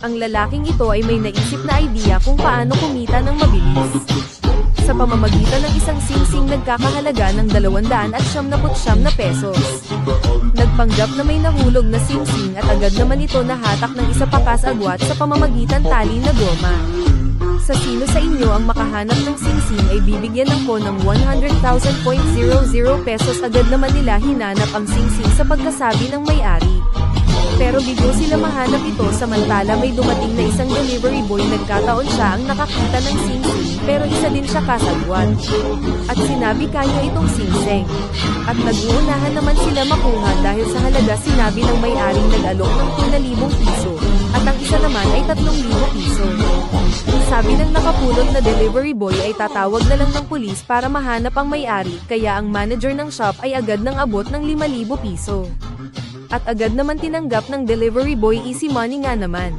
Ang lalaking ito ay may naisip na idea kung paano kumita ng mabilis. Sa pamamagitan ng isang singsing nagkakahalaga ng 200 at siyam na pesos. Nagpanggap na may nahulog na singsing at agad naman ito nahatak ng isa pa kasagwat sa pamamagitan tali na goma. Sa sino sa inyo ang makahanap ng singsing ay bibigyan ako ng 100,000.00 pesos agad naman nila hinanap ang singsing sa pagkasabi ng may-ari. Pero bigo sila mahanap ito samantala may dumating na isang delivery boy nagkataon siya ang nakakita ng singsing pero isa din siya kasagwat. At sinabi kanya itong singseng. At nag-uunahan naman sila makuha dahil sa halaga sinabi ng may-aring nag-alok ng 2,000 piso. At ang isa naman ay 3,000 piso. Sabi ng nakapulot na delivery boy ay tatawag na lang ng pulis para mahanap ang may-ari kaya ang manager ng shop ay agad nang abot ng 5,000 piso. At agad naman tinanggap ng delivery boy easy money nga naman.